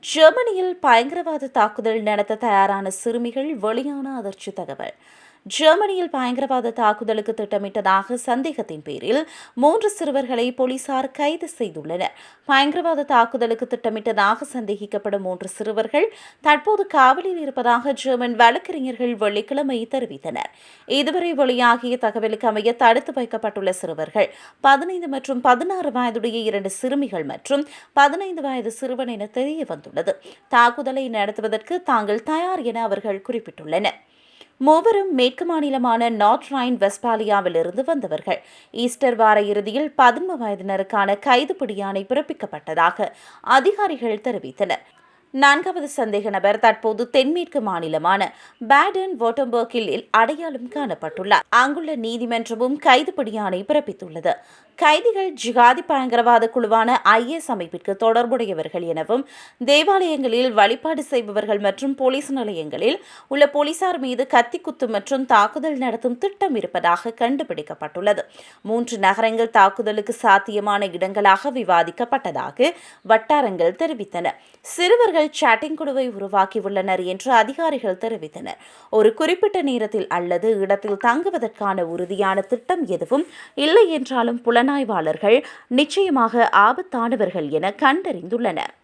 ஜெர்மனியில் பயங்கரவாத தாக்குதல் நடத்த தயாரான சிறுமிகள் வெளியான அதிர்ச்சி தகவல். ஜெர்மனியில் பயங்கரவாத தாக்குதலுக்கு திட்டமிட்டதாக சந்தேகத்தின் பேரில் மூன்று சிறுவர்களை போலீசார் கைது செய்துள்ளனர். பயங்கரவாத தாக்குதலுக்கு திட்டமிட்டதாக சந்தேகிக்கப்படும் மூன்று சிறுவர்கள் தற்போது காவலில் இருப்பதாக ஜெர்மன் வழக்கறிஞர்கள் வெள்ளிக்கிழமை தெரிவித்தனர். இதுவரை வெளியாகிய தகவலுக்கு அமைய தடுத்து வைக்கப்பட்டுள்ள சிறுவர்கள் பதினைந்து மற்றும் பதினாறு வயதுடைய இரண்டு சிறுமிகள் மற்றும் பதினைந்து வயது சிறுவன் என தெரிய வந்துள்ளது தாக்குதலை நடத்துவதற்கு தாங்கள் தயார் என அவர்கள் குறிப்பிட்டுள்ளனர். மூவரும் மேற்கு மாநிலமான நார்த் ரைன் வெஸ்பாலியாவிலிருந்து வந்தவர்கள். ஈஸ்டர் வார இறுதியில் பதின்ம வயதினருக்கான கைது பிடியாணை பிறப்பிக்கப்பட்டதாக அதிகாரிகள் தெரிவித்தனர். நான்காவது சந்தேக நபர் தற்போது தென்மேற்கு மாநிலமான பேடன் வோட்டம்பர்கில் அடையாளம் காணப்பட்டுள்ளார். அங்குள்ள நீதிமன்றமும் கைதுபடியானை பிறப்பித்துள்ளது. கைதிகள் ஜிகாதி பயங்கரவாத குழுவான ஐஎஸ் அமைப்பிற்கு தொடர்புடையவர்கள் எனவும் தேவாலயங்களில் வழிபாடு செய்பவர்கள் மற்றும் போலீஸ் நிலையங்களில் உள்ள போலீசார் மீது கத்திக்குத்து மற்றும் தாக்குதல் நடத்தும் திட்டம் இருப்பதாக கண்டுபிடிக்கப்பட்டுள்ளது. மூன்று நகரங்கள் தாக்குதலுக்கு சாத்தியமான இடங்களாக விவாதிக்கப்பட்டதாக வட்டாரங்கள் தெரிவித்தன. சிறுவர்கள் சாட்டிங் குழுவை உருவாக்கியுள்ளனர் என்று அதிகாரிகள் தெரிவித்தனர். ஒரு குறிப்பிட்ட நேரத்தில் அல்லது இடத்தில் தங்குவதற்கான உறுதியான திட்டம் எதுவும் இல்லை என்றாலும் புலனாய்வாளர்கள் நிச்சயமாக ஆபத்தானவர்கள் என கண்டறிந்துள்ளனர்.